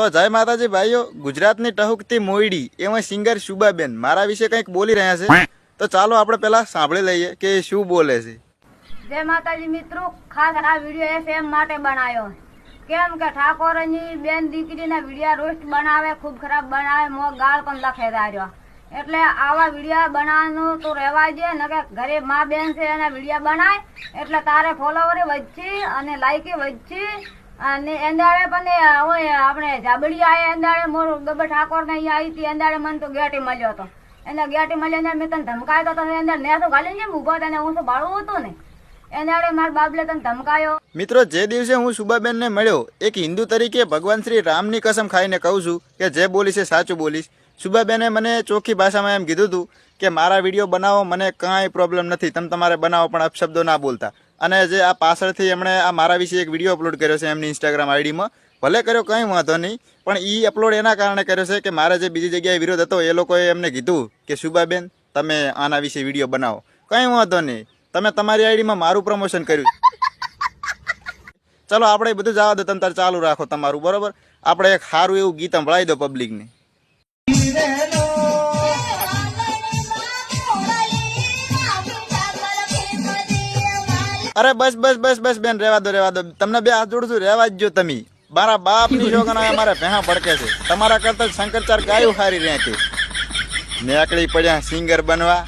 તો જય માતાજી ભાઈઓ ગુજરાતની ટહુકતી મોયડી એમાં સિંગર શુભાબેન મારા વિશે કંઈક બોલી રહ્યા છે. તો ચાલો આપણે પહેલા સાંભળી લઈએ કે શું બોલે છે. જય માતાજી મિત્રો ખાસ આ વીડિયો એફએમ માટે બનાવ્યો. કેમ કે ઠાકોરની બેન દીકરીના વિડીયા રોસ્ટ બનાવે ખૂબ ખરાબ બનાવે મો ગાળ પણ લખે રહ્યો એટલે આવા વિડીયા બનાવવાનું તો રહેવા દે ને કે ઘરે મા બેન છે એના વિડીયા બનાય એટલે તારે ફોલોવરે વધશે અને લાઈકે વધશે. અને એંદાડે પણ હવે આપણે જાબડી આયા એંદાડે મોર ગબર ઠાકોર ને અહીંયા આવી હતી એંદાડે મને તો ગેટી મળ્યો હતો. એને ગેટી મળ્યો ને મેં તને ધમકાયો હતો અંદર તો ગાલી ને ઊભો હતો હું તો ભાડું હતું ને. એનાડે મારા બાબલે તને ધમકાયો. મિત્રો, જે દિવસે હું શુભાબેનને મળ્યો, એક હિન્દુ તરીકે ભગવાન શ્રી રામની કસમ ખાઈને કહું છું કે જે બોલીશ એ સાચું બોલીશ. સુબાબેને મને ચોખ્ખી ભાષામાં એમ કીધું હતું કે, મારા વીડિયો બનાવો, મને કાંઈ પ્રોબ્લેમ નથી. તમે તમારે બનાવો પણ અપશબ્દો ના બોલતા. અને જે આ પાછળથી એમણે આ મારા વિશે એક વીડિયો અપલોડ કર્યો છે એમની ઇન્સ્ટાગ્રામ આઈડીમાં ભલે કર્યો કંઈ વાંધો નહીં, પણ એ અપલોડ એના કારણે કર્યો છે કે મારે જે બીજી જગ્યાએ વિરોધ હતો, એ લોકોએ એમને કીધું કે શુભાબેન તમે આના વિશે વીડિયો બનાવો. કંઈ વાંધો નહીં, તમે તમારી આઈડીમાં મારું પ્રમોશન કર્યું. ચલો, આપણે બધું જવા દો, તમે ચાલુ રાખો તમારું, બરોબર? આપણે એક સારું એવું ગીત સંભળાવી દો પબ્લિકને અરે બસ બસ બસ બસ, બેન, રેવા દો રેવા દો. તમને બે હાથ જોડશું રેવા જ જો તમે. મારા બાપની જોગના મારા ભેહા પડકે છે. તમારા કરતા શંકરચાર ગાયું હારી રહ્યા કે નેકડી પડ્યા, સિંગર બનવા.